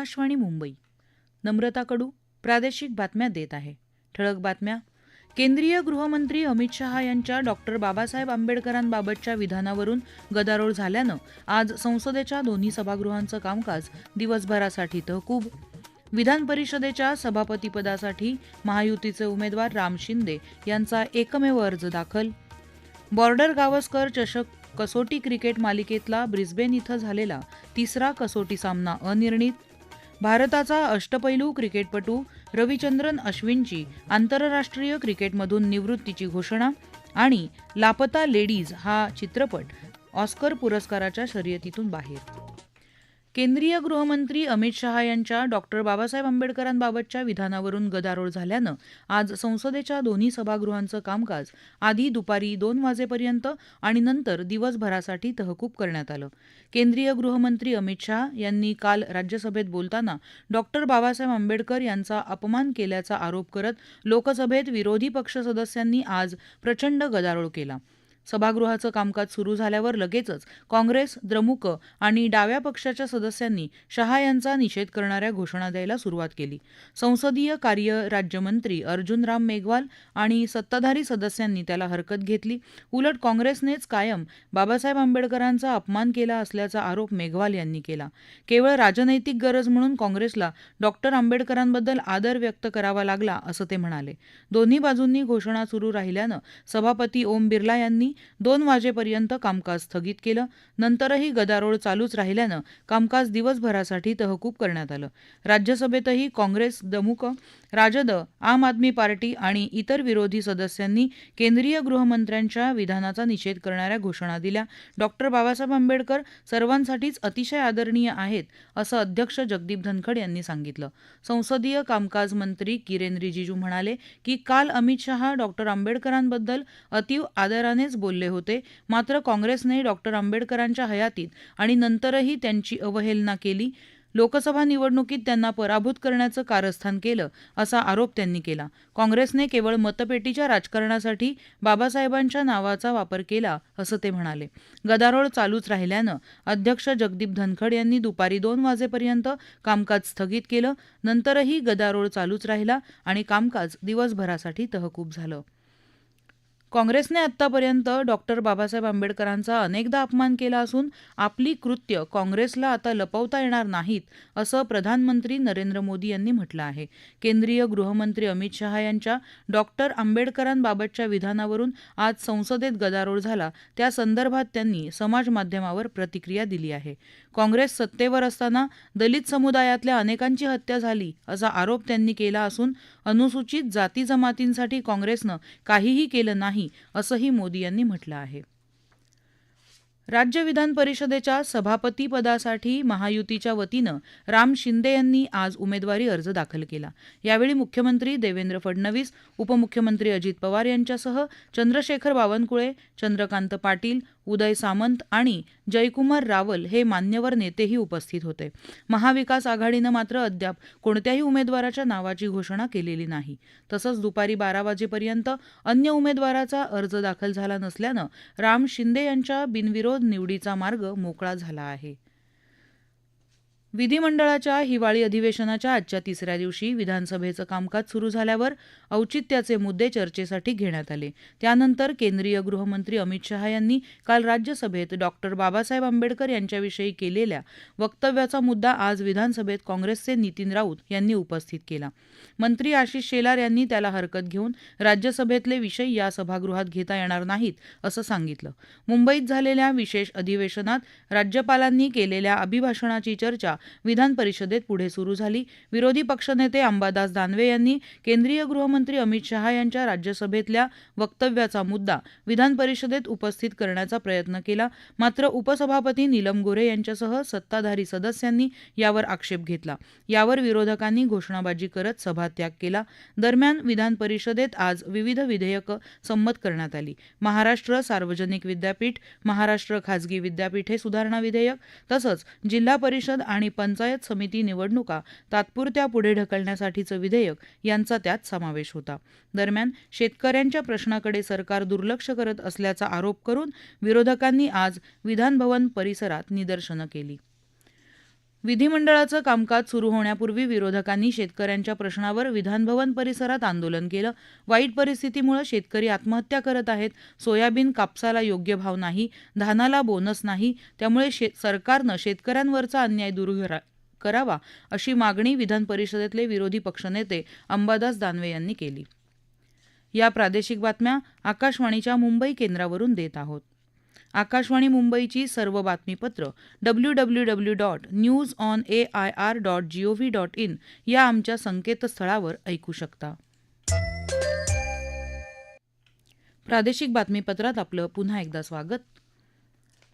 आकाशवाणी मुंबई. नम्रता कडू प्रादेशिक बातम्या देत आहे. ठळक बातम्या. केंद्रीय गृहमंत्री अमित शहा यांच्या डॉक्टर बाबासाहेब आंबेडकरांबाबतच्या विधानावरून गदारोळ झाल्यानं आज संसदेच्या दोन्ही सभागृहांचं कामकाज दिवसभरासाठी तहकूब. विधान परिषदेच्या सभापतीपदासाठी महायुतीचे उमेदवार राम शिंदे यांचा एकमेव अर्ज दाखल. बॉर्डर गावस्कर चषक कसोटी क्रिकेट मालिकेतला ब्रिस्बेन इथं झालेला तिसरा कसोटी सामना अनिर्णित. भारताचा अष्टपैलू क्रिकेटपटू रविचंद्रन अश्विनची आंतरराष्ट्रीय क्रिकेटमधून निवृत्तीची घोषणा आणि लापता लेडीज हा चित्रपट ऑस्कर पुरस्काराच्या शर्यतीतून बाहेर. केंद्रीय गृहमंत्री अमित शहा यांच्या डॉक्टर बाबासाहेब आंबेडकरांबाबतच्या विधानावरून गदारोळ झाल्यानं आज संसदेच्या दोन्ही सभागृहांचं कामकाज आधी दुपारी दोन वाजेपर्यंत आणि नंतर दिवसभरासाठी तहकूब करण्यात आलं. केंद्रीय गृहमंत्री अमित शहा यांनी काल राज्यसभेत बोलताना डॉक्टर बाबासाहेब आंबेडकर यांचा अपमान केल्याचा आरोप करत लोकसभेत विरोधी पक्ष सदस्यांनी आज प्रचंड गदारोळ केला. सभागृहाचं कामकाज सुरू झाल्यावर लगेचच काँग्रेस द्रमुक आणि डाव्या पक्षाच्या सदस्यांनी शहा यांचा निषेध करणाऱ्या घोषणा द्यायला सुरुवात केली. संसदीय कार्य राज्यमंत्री अर्जुन राम मेघवाल आणि सत्ताधारी सदस्यांनी त्याला हरकत घेतली. उलट काँग्रेसनेच कायम बाबासाहेब आंबेडकरांचा अपमान केला असल्याचा आरोप मेघवाल यांनी केला. केवळ राजनैतिक गरज म्हणून काँग्रेसला डॉक्टर आंबेडकरांबद्दल आदर व्यक्त करावा लागला असं ते म्हणाले. दोन्ही बाजूंनी घोषणा सुरू राहिल्यानं सभापती ओम बिर्ला यांनी दोन वाजेपर्यंत कामकाज स्थगित केलं. नंतरही गदारोळ चालूच राहिल्यानं कामकाज दिवसभरासाठी तहकूब करण्यात आलं. राज्यसभेतही काँग्रेस द्रमुक राजद आम आदमी पार्टी आणि इतर विरोधी सदस्यांनी केंद्रीय गृहमंत्र्यांच्या विधानाचा निषेध करणाऱ्या घोषणा दिल्या. डॉक्टर बाबासाहेब आंबेडकर सर्वांसाठीच अतिशय आदरणीय आहेत असं अध्यक्ष जगदीप धनखड यांनी सांगितलं. संसदीय कामकाज मंत्री किरेन रिजिजू म्हणाले की काल अमित शहा डॉक्टर आंबेडकरांबद्दल अतीव आदरानेच बोलले होते. मात्र काँग्रेसने डॉक्टर आंबेडकरांच्या हयातीत आणि नंतरही त्यांची अवहेलना केली. लोकसभा निवडणुकीत त्यांना पराभूत करण्याचं कारस्थान केलं असा आरोप त्यांनी केला. काँग्रेसने केवळ मतपेटीच्या राजकारणासाठी बाबासाहेबांच्या नावाचा वापर केला असं ते म्हणाले. गदारोळ चालूच राहिल्यानं अध्यक्ष जगदीप धनखड यांनी दुपारी दोन वाजेपर्यंत कामकाज स्थगित केलं. नंतरही गदारोळ चालूच राहिला आणि कामकाज दिवसभरासाठी तहकूब झालं. काँग्रेसने आतापर्यंत डॉक्टर बाबासाहेब आंबेडकरांचा अनेकदा अपमान केला असून आपली कृत्य काँग्रेसला आता लपवता येणार नाहीत असं प्रधानमंत्री नरेंद्र मोदी यांनी म्हटलं आहे. केंद्रीय गृहमंत्री अमित शहा यांच्या डॉक्टर आंबेडकरांबाबतच्या विधानावरून आज संसदेत गदारोळ झाला. त्या संदर्भात त्यांनी समाजमाध्यमावर प्रतिक्रिया दिली आहे. काँग्रेस सत्तेवर असताना दलित समुदायातल्या अनेकांची हत्या झाली असा आरोप त्यांनी केला असून अनुसूचित जाती जमातींसाठी काँग्रेसनं काहीही केलं नाही असंही मोदी यांनी म्हटलं आहे. राज्य विधान परिषदेच्या सभापतीपदासाठी महायुतीच्या वतीनं राम शिंदे यांनी आज उमेदवारी अर्ज दाखल केला. यावेळी मुख्यमंत्री देवेंद्र फडणवीस उपमुख्यमंत्री अजित पवार यांच्यासह चंद्रशेखर बावनकुळे चंद्रकांत पाटील उदय सामंत आणि जयकुमार रावल हे मान्यवर नेतेही उपस्थित होते. महाविकास आघाडीनं मात्र अद्याप कोणत्याही उमेदवाराच्या नावाची घोषणा केलेली नाही. तसंच दुपारी बारा वाजेपर्यंत अन्य उमेदवाराचा अर्ज दाखल झाला नसल्यानं राम शिंदे यांच्या बिनविरोध निवडीचा मार्ग मोकळा झाला आहे. विधिमंडळाच्या हिवाळी अधिवेशनाच्या आजच्या तिसऱ्या दिवशी विधानसभेचं कामकाज सुरू झाल्यावर औचित्याचे मुद्दे चर्चेसाठी घेण्यात आले. त्यानंतर केंद्रीय गृहमंत्री अमित शहा यांनी काल राज्यसभेत डॉक्टर बाबासाहेब आंबेडकर यांच्याविषयी केलेल्या वक्तव्याचा मुद्दा आज विधानसभेत काँग्रेसचे नितीन राऊत यांनी उपस्थित केला. मंत्री आशिष शेलार यांनी त्याला हरकत घेऊन राज्यसभेतले विषय या सभागृहात घेता येणार नाहीत असं सांगितलं. मुंबईत झालेल्या विशेष अधिवेशनात राज्यपालांनी केलेल्या अभिभाषणाची चर्चा विधान परिषदेत पुढे सुरू झाली. विरोधी पक्षनेते अंबादास दानवे यांनी केंद्रीय गृहमंत्री अमित शहा यांच्या राज्यसभेतल्या वक्तव्याचा मुद्दा विधान परिषदेत उपस्थित करण्याचा प्रयत्न केला. मात्र उपसभापती नीलम गोरे यांच्यासह सत्ताधारी सदस्यांनी यावर आक्षेप घेतला. यावर विरोधकांनी घोषणाबाजी करत सभात्याग केला. दरम्यान विधान परिषदेत आज विविध विधेयकं संमत करण्यात आली. महाराष्ट्र सार्वजनिक विद्यापीठ महाराष्ट्र खाजगी विद्यापीठे सुधारणा विधेयक तसंच जिल्हा परिषद आणि पंचायत समिती निवडणुका तात्पुरत्या पुढे ढकलण्यासाठीचं विधेयक यांचा त्यात समावेश होता. दरम्यान शेतकऱ्यांच्या प्रश्नाकडे सरकार दुर्लक्ष करत असल्याचा आरोप करून विरोधकांनी आज विधानभवन परिसरात निदर्शनं केली. विधिमंडळाचं कामकाज सुरू होण्यापूर्वी विरोधकांनी शेतकऱ्यांच्या प्रश्नावर विधानभवन परिसरात आंदोलन केलं. वाईट परिस्थितीमुळे शेतकरी आत्महत्या करत आहेत. सोयाबीन कापसाला योग्य भाव नाही. धानाला बोनस नाही. त्यामुळे शे सरकारनं शेतकऱ्यांवरचा अन्याय दूर करा करावा अशी मागणी विधान परिषदेतले विरोधी पक्षनेते अंबादास दानवे यांनी केली. या प्रादेशिक बातम्या आकाशवाणीच्या मुंबई केंद्रावरून देत आहोत. आकाशवाणी मुंबईची सर्व बातमीपत्र W W W dot news on A I R dot G O V dot in या आमच्या संकेतस्थळावर ऐकू शकता. प्रादेशिक बातमीपत्रात आपलं पुन्हा एकदा स्वागत.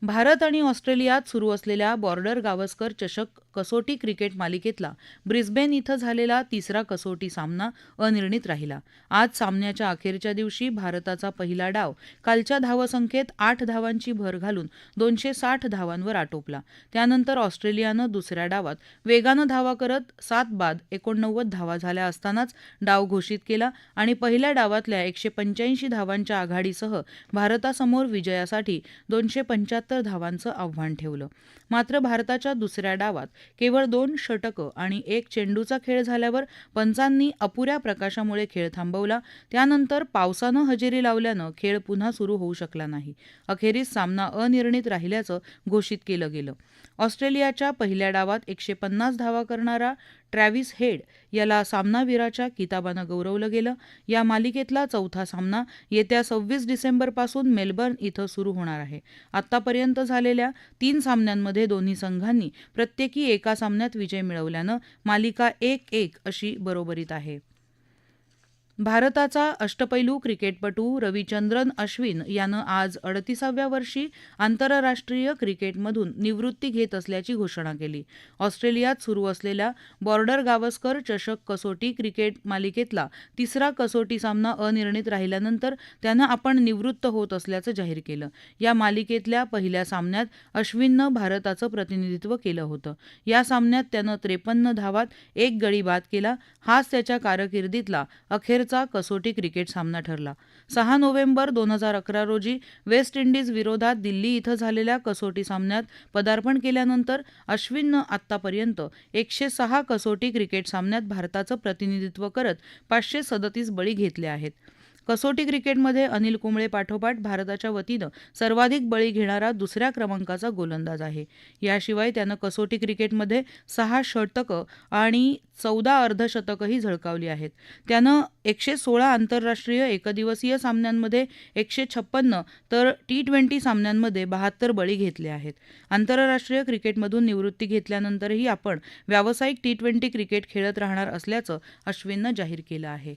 भारत आणि ऑस्ट्रेलियात सुरू असलेल्या बॉर्डर गावस्कर चषक कसोटी क्रिकेट मालिकेतला ब्रिस्बेन इथं झालेला तिसरा कसोटी सामना अनिर्णित राहिला. आज सामन्याच्या अखेरच्या दिवशी भारताचा पहिला डाव कालच्या धावसंख्येत आठ धावांची भर घालून दोनशे साठ धावांवर आटोपला. त्यानंतर ऑस्ट्रेलियानं दुसऱ्या डावात वेगानं धावा करत सात बाद एकोणनव्वद धावा झाल्या असतानाच डाव घोषित केला आणि पहिल्या डावातल्या एकशे पंच्याऐंशी धावांच्या आघाडीसह भारतासमोर विजयासाठी दोनशे पंच्याहत्तर धावांचं आव्हान ठेवलं. मात्र भारताच्या दुसऱ्या डावात केवळ दोन षटकं आणि एक चेंडूचा खेळ झाल्यावर पंचांनी अपुऱ्या प्रकाशामुळे खेळ थांबवला. त्यानंतर पावसानं हजेरी लावल्यानं खेळ पुन्हा सुरू होऊ शकला नाही. अखेरीस सामना अनिर्णित राहिल्याचं घोषित केलं गेलं. ऑस्ट्रेलियाच्या पहिल्या डावात एकशे पन्नास धावा करणारा ट्रॅव्हिस हेड याला सामनावीराच्या किताबानं गौरवलं गेलं. या मालिकेतला चौथा सामना येत्या सव्वीस डिसेंबरपासून मेलबर्न इथं सुरू होणार आहे. आत्तापर्यंत झालेल्या तीन सामन्यांमध्ये दोन्ही संघांनी प्रत्येकी एका सामन्यात विजय मिळवल्यानं मालिका एक एक अशी बरोबरीत आहे. भारताचा अष्टपैलू क्रिकेटपटू रविचंद्रन अश्विन यानं आज अडतीसाव्या वर्षी आंतरराष्ट्रीय क्रिकेटमधून निवृत्ती घेत असल्याची घोषणा केली. ऑस्ट्रेलियात सुरू असलेल्या बॉर्डर गावस्कर चषक कसोटी क्रिकेट मालिकेतला तिसरा कसोटी सामना अनिर्णित राहिल्यानंतर त्यानं आपण निवृत्त होत असल्याचं जाहीर केलं. या मालिकेतल्या पहिल्या सामन्यात अश्विननं भारताचं प्रतिनिधित्व केलं होतं. या सामन्यात त्यानं त्रेपन्न धावात एक गडी बाद केला. हाच त्याच्या कारकिर्दीतला अखेर चा कसोटी क्रिकेट सामना ठरला. सहा नोव्हेंबर दोन हजार अकरा रोजी वेस्ट इंडिज विरोधात दिल्ली इथं झालेल्या कसोटी सामन्यात पदार्पण केल्यानंतर अश्विननं आतापर्यंत एकशे सहा कसोटी क्रिकेट सामन्यात भारताचं प्रतिनिधित्व करत पाचशे सदतीस बळी घेतले आहेत. कसोटी क्रिकेटमध्ये अनिल कुंबळे पाठोपाठ भारताच्या वतीनं सर्वाधिक बळी घेणारा दुसऱ्या क्रमांकाचा गोलंदाज आहे. याशिवाय त्यानं कसोटी क्रिकेटमध्ये सहा षटकं आणि चौदा अर्धशतकंही झळकावली आहेत. त्यानं एकशे सोळा आंतरराष्ट्रीय एकदिवसीय सामन्यांमध्ये एकशे छप्पन्न तर टी ट्वेंटी सामन्यांमध्ये बहात्तर बळी घेतले आहेत. आंतरराष्ट्रीय क्रिकेटमधून निवृत्ती घेतल्यानंतरही आपण व्यावसायिक टी ट्वेंटी क्रिकेट खेळत राहणार असल्याचं अश्विननं जाहीर केलं आहे.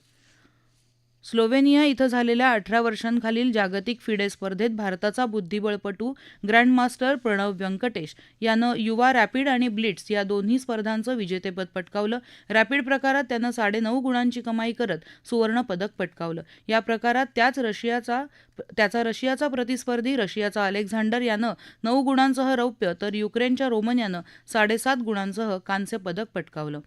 स्लोवेनिया इथं झालेल्या अठरा वर्षांखालील जागतिक फिडे स्पर्धेत भारताचा बुद्धिबळपटू ग्रँडमास्टर प्रणव व्यंकटेश यानं युवा रॅपिड आणि ब्लिट्स या दोन्ही स्पर्धांचं विजेतेपद पटकावलं. रॅपिड प्रकारात त्यानं साडेनऊ गुणांची कमाई करत सुवर्णपदक पटकावलं. या प्रकारात त्याच रशियाचा त्याचा रशियाचा प्रतिस्पर्धी रशियाचा अलेक्झांडर यानं नऊ गुणांसह रौप्य तर युक्रेनच्या रोमन यानं साडेसात गुणांसह कांस्य पदक पटकावलं.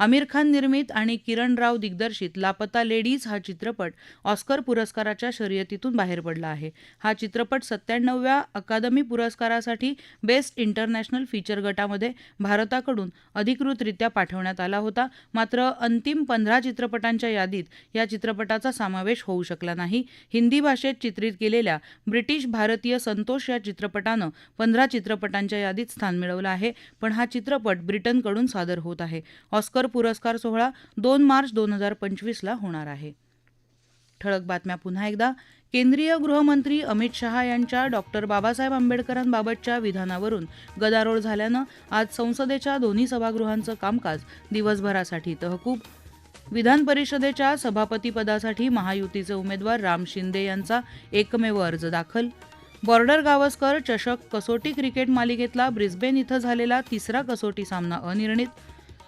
आमिर खान निर्मित आणि किरण राव दिग्दर्शित लापता लेडीज हा चित्रपट ऑस्कर पुरस्काराच्या शर्यतीतून बाहेर पडला आहे. हा चित्रपट सत्त्याण्णवव्या अकादमी पुरस्कारासाठी बेस्ट इंटरनॅशनल फीचर गटामध्ये भारताकडून अधिकृतरित्या पाठवण्यात आला होता. मात्र अंतिम पंधरा चित्रपटांच्या यादीत या चित्रपटाचा समावेश होऊ शकला नाही. हिंदी भाषेत चित्रित केलेल्या ब्रिटिश भारतीय संतोष या चित्रपटानं पंधरा चित्रपटांच्या यादीत स्थान मिळवलं आहे. पण हा चित्रपट ब्रिटनकडून सादर होत आहे. ऑस्कर पुरस्कार सोहळा दोन मार्च दोन हजार पंचवीसला होणार आहे. ठळक बातम्या पुन्हा एकदा. केंद्रीय गृहमंत्री अमित शहा यांच्या डॉक्टर बाबासाहेब आंबेडकरांबाबतच्या विधानावरून गदारोळ झाल्यानं आज संसदेच्या दोन्ही सभागृहांचं कामकाज दिवसभरासाठी तहकूब. विधान परिषदेच्या सभापतीपदासाठी महायुतीचे उमेदवार राम शिंदे यांचा एकमेव अर्ज दाखल. बॉर्डर गावस्कर चषक कसोटी क्रिकेट मालिकेतला ब्रिस्बेन इथं झालेला तिसरा कसोटी सामना अनिर्णित.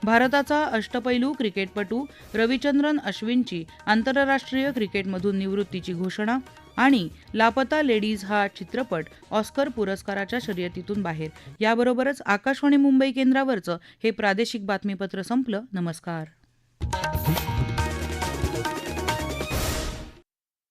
भारताचा अष्टपैलू क्रिकेटपटू रविचंद्रन अश्विनची आंतरराष्ट्रीय क्रिकेटमधून निवृत्तीची घोषणा आणि लापता लेडीज हा चित्रपट ऑस्कर पुरस्काराच्या शर्यतीतून बाहेर. याबरोबरच आकाशवाणी मुंबई केंद्रावरचं हे प्रादेशिक बातमीपत्र संपलं. नमस्कार.